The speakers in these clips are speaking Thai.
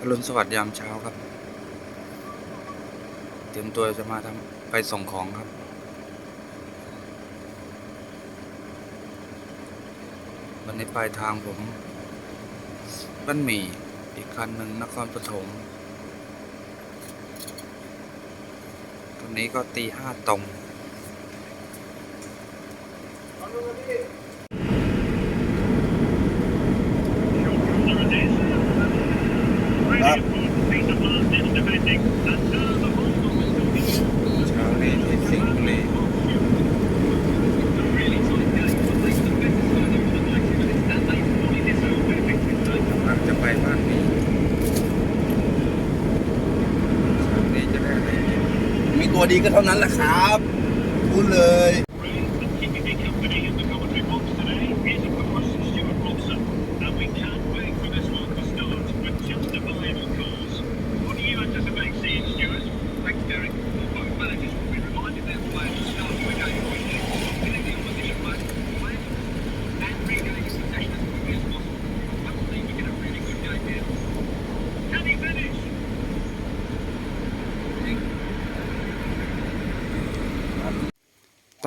อรุณสวัสดิ์ยามเช้าครับ เตรียมตัวจะมาทำไปส่งของครับ วันนี้ปลายทางผมบ้านหมี่อีกคันหนึ่งนครปฐมตอนนี้ก็ตีห้าตรง ครับ เช้านี้ที่สิงห์บุรีกำลังจะไปบ้านนี้เช้านี้จะได้อะไรกิน มีตัว ดีก็เท่านั้นแหละครับพูดเลย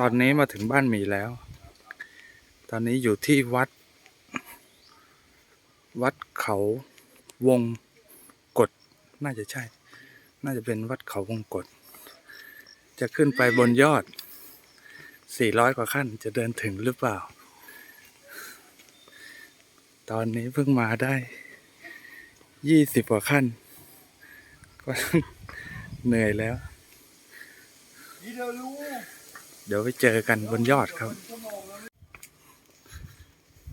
ตอนนี้มาถึงบ้านหมีแล้ว ตอนนี้อยู่ที่วัด วัดเขาวงกฎน่าจะใช่ น่าจะเป็นวัดเขาวงกฎจะขึ้นไปบนยอด 400 กว่าขั้นจะเดินถึงหรือเปล่า ตอนนี้เพิ่งมาได้ 20 กว่าขั้น ก็เหนื่อยแล้วนี่เธอรู้ ดี๋ยวไปเจอกันบนยอดครับ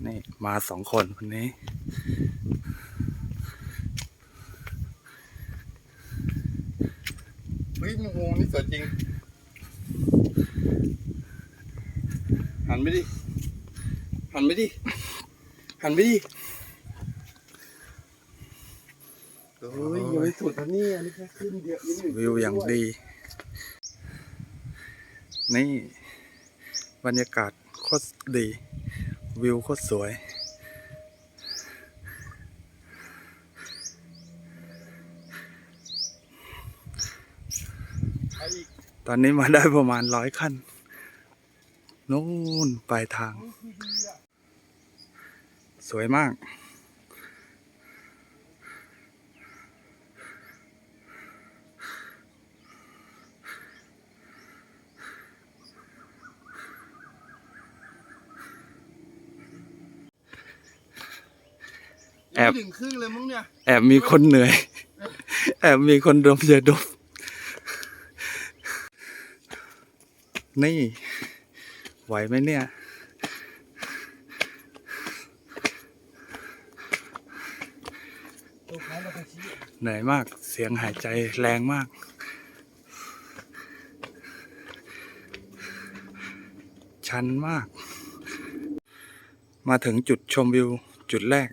นี่มาสองคนวันนี้ เฮ้ยมึงโมนี่สวยจริง หันไปดิ หันไปดิ หันไปดิเฮ้ยยังไม่สุดนะนี่อันนี้แค่ขึ้นเดียวนิดหนึ่วิวอย่างดี นี่ บรรยากาศโคตรดี วิวโคตรสวย ตอนนี้มาได้ประมาณร้อยขั้นนู่นปลายทาง สวยมาก แอบยังไม่ถึงครึ่งเลยมั้งเนี่ย แอบมีคนเหนื่อย แอบมีคนดมยาดมนี่ ไหวไหมเนี่ย เหนื่อยมาก เสียงหายใจแรงมาก ชันมาก มาถึงจุดชมวิวจุดแรก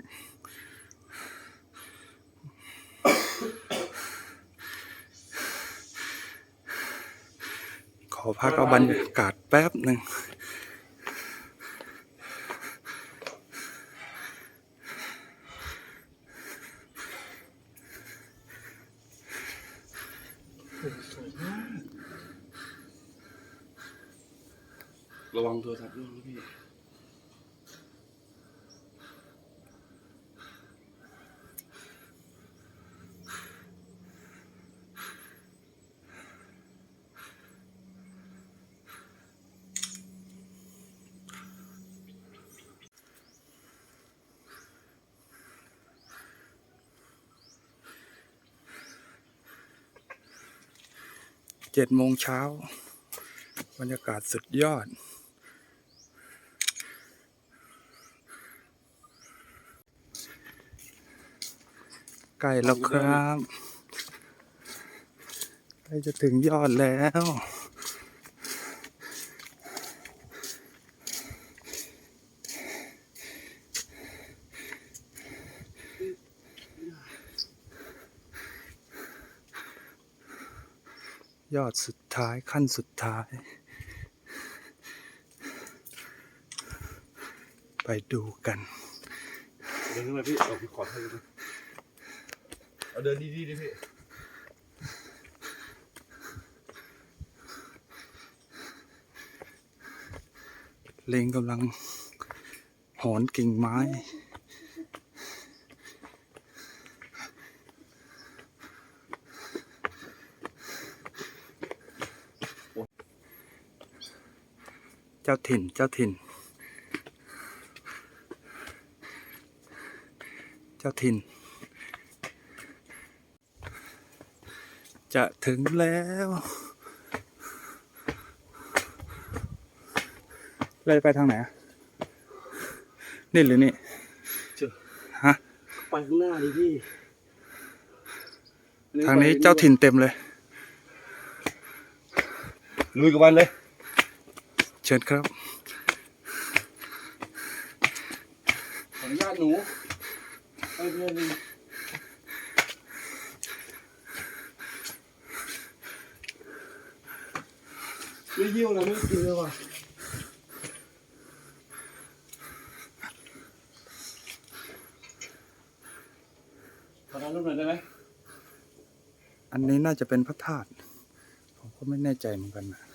อพักเอาบรรยากาศแป๊บหนึ่งระวังโทรศัพท์ด้วยพี่ เจ็ดโมงเช้า บรรยากาศสุดยอด ใกล้แล้วครับใกล้จะถึงยอดแล้ว ยอดสุดท้ายขั้นสุดท้าย ไปดูกันเดินขึ้นมาพี่เอาพี่ขอให้ดูเอาเดินดีๆดิพี่ลิงกำลังโหนกิ่งไม้ เจ้าถิ่นเจ้าถิ่น เจ้าถิ่น จะถึงแล้วเลยไปทางไหนอะนี่หรือนี่เจอฮะไปข้างหน้าดิพี่ ทางนี้เจ้าถิ่นเต็มเลย ลุยกับมันเลย เชิญครับ ขออนุญาตหนูไปเพื่อนเลยไม่ยิ้วอะไรไม่กินเลยว่ะขอทานรูปหน่อยได้ไหมอันนี้น่าจะเป็นพระธาตุผมก็ไม่แน่ใจเหมือนกันนะ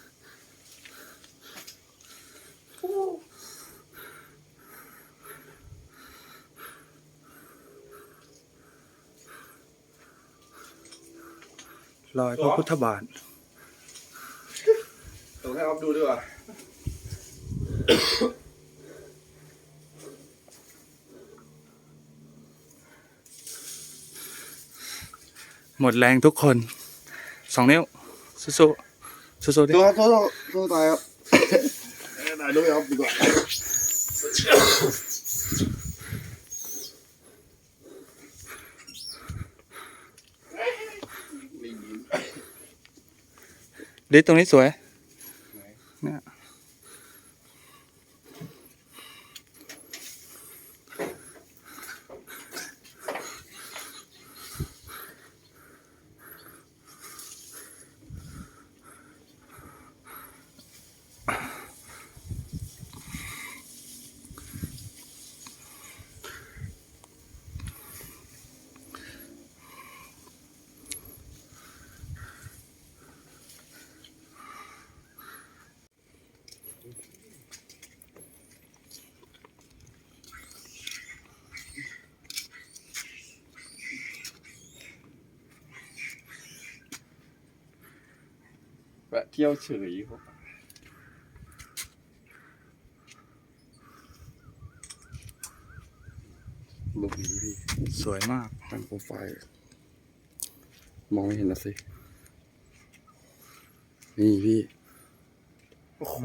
รอยพระพุทธบาทเดี๋ยวให้ออฟดูดีกว่าหมดแรงทุกคนสองนิ้วสู้ๆสู้ๆดิตัวครับตัวตัวตัวตายครับ ตายด้วยครับดีกว่า ดิตรงนี้สวยเนี่ย เที่ยวเฉยครับลูกนี้พี่สวยมากตั้งโปรไฟล์ มองไม่เห็นนะสิ นี่พี่ โอ้โห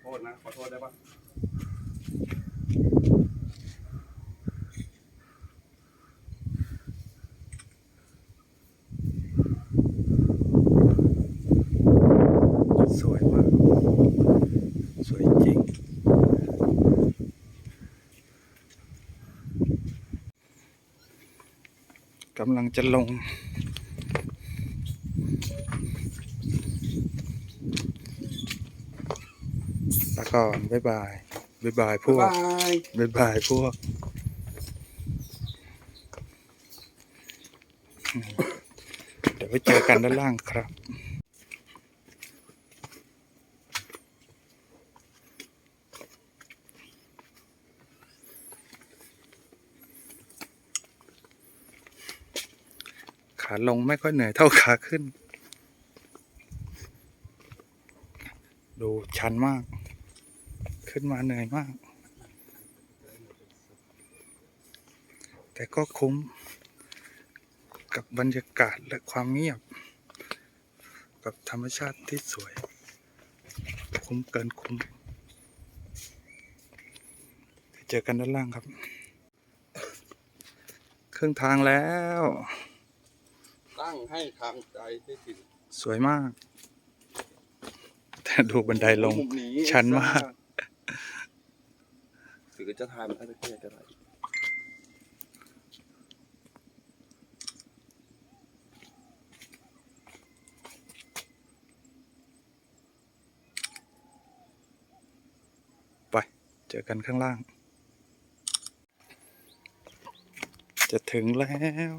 โทษนะ ขอโทษได้ปะ สวยมาก สวยจริง กำลังจะลง แล้วก่อนบ๊ายบายบ๊ายบายพวกบายบ๊ายบายพวก เดี๋ยวไปเจอกันด้านล่างครับ ขาลงไม่ค่อยเหนื่อยเท่าขาขึ้น ดูชันมาก ขึ้นมาเหนื่อยมาก แต่ก็คุ้ม กับบรรยากาศและความเงียบ กับธรรมชาติที่สวย คุ้มเกินคุ้มเจอกันด้านล่างครับครึ่งทางแล้ว ตั้งให้ทางใจได้ถึงสวยมาก แต่ดูบันไดลง มุมนี้ชันมาก หรือจะทายมันให้ไปเที่ยวก็ได้เจอกันข้างล่าง จะถึงแล้ว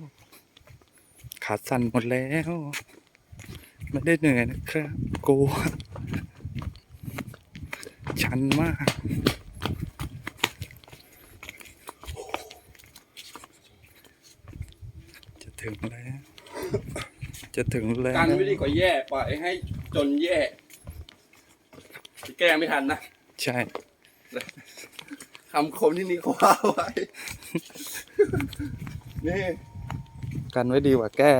ขาสั่นหมดแล้ว ไม่ได้เหนื่อยนะครับกลัวชันมากจะถึงแล้ว จะถึงแล้วกันไม่ดีกว่าแย่ปล่อยให้จนแย่แก้ไม่ทันนะ ใช่คำคมที่นี่เขาว่าไว้ นี่ กันไว้ดีกว่าแก้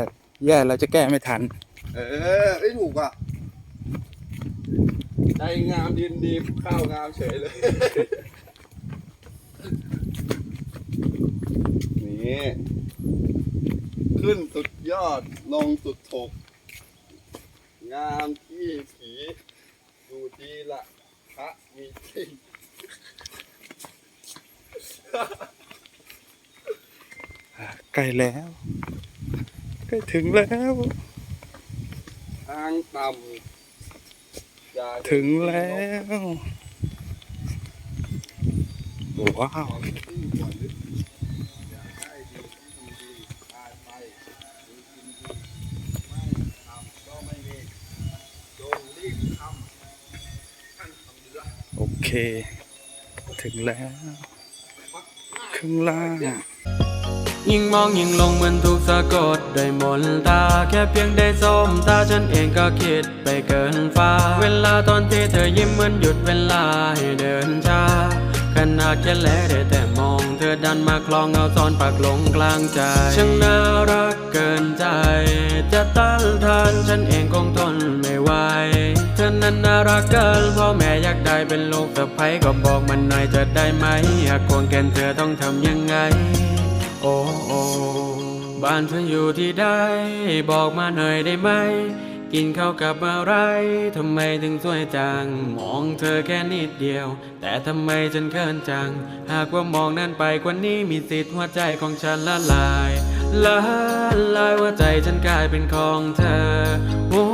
แย่แล้วจะแก้ไม่ทัน เออไม่ถูกอะใจงามดินดีข้าวงามเฉยเลย นี่ ขึ้นสุดยอด ลงสุดถก งามที่ผีดูดีละพระมีจริงใกล้แล้วใก ล้ถึงแล้ว ทางต่ำอย่าเห็นถึงแล้วว้าวที่ก่อนลึกอย่าได้ดีที่ทำดีตายไปหรือกินดีไม่ทำก็ไม่มีจงรีบทำท่านทำเรือโอเค ถึงแล้วข้างล่าง ยิ่งมองยิ่งลงเหมือนถูกสะกดด้วยมนตา แค่เพียงได้สมตาฉันเองก็คิดไปเกินฟ้า เวลาตอนที่เธอยิ้มเหมือนหยุดเวลาให้เดินช้าขนาดแค่แลได้แต่มอง เธอดันมาคลองเอาซ้อนปากลงกลางใจช่างน่ารักเกินใจ จะต้านทานฉันเองคงทนไม่ไหวเธอนั้นน่ารักเกินพ่อแม่อยากได้เป็นลูกสะใภ้ก็บอกมันหน่อยจะได้ไหมอยากควงแกนเธอต้องทำยังไง โอ้โอบ้านเธออยู่ที่ใดบอกมาหน่อยได้ไหม กินข้าวกับอะไรทำไมถึงสวยจัง มองเธอแค่นิดเดียว แต่ทำไมฉันเขินจัง หากว่ามองนั้นไปกว่านี้มีสิทธิ์หัวใจของฉันละลายละลายหัวใจฉันกลายเป็นของเธอหั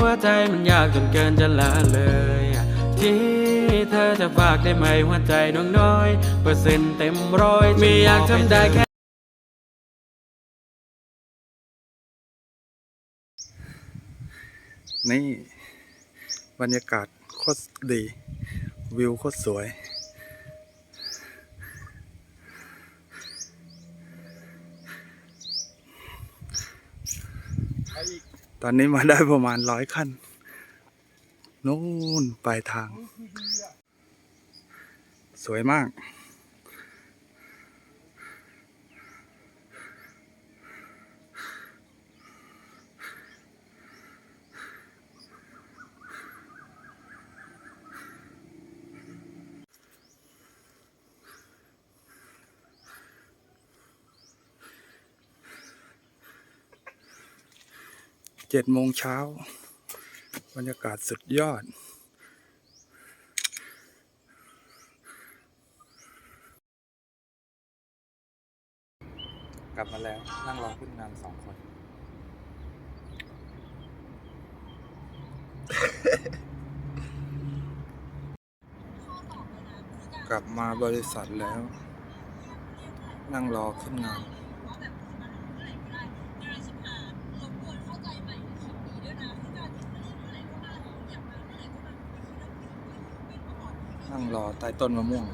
วใจมันยากจนเกินจะละเลยที่เธอจะฝากได้ไหมหัวใจดวงน้อย เปอร์เซ็นต์เต็มร้อย ไม่อยากทำได้แค่ นี่ บรรยากาศโคตรดี วิวโคตรสวย ตอนนี้มาได้ประมาณร้อยขั้นนู่นปลายทาง สวยมาก เจ็ดโมงเช้า บรรยากาศสุดยอด กลับมาแล้ว นั่งรอขึ้นงานสองคน กลับมาบริษัทแล้ว นั่งรอขึ้นงาน นั่งรอใต้ต้นมะม่วง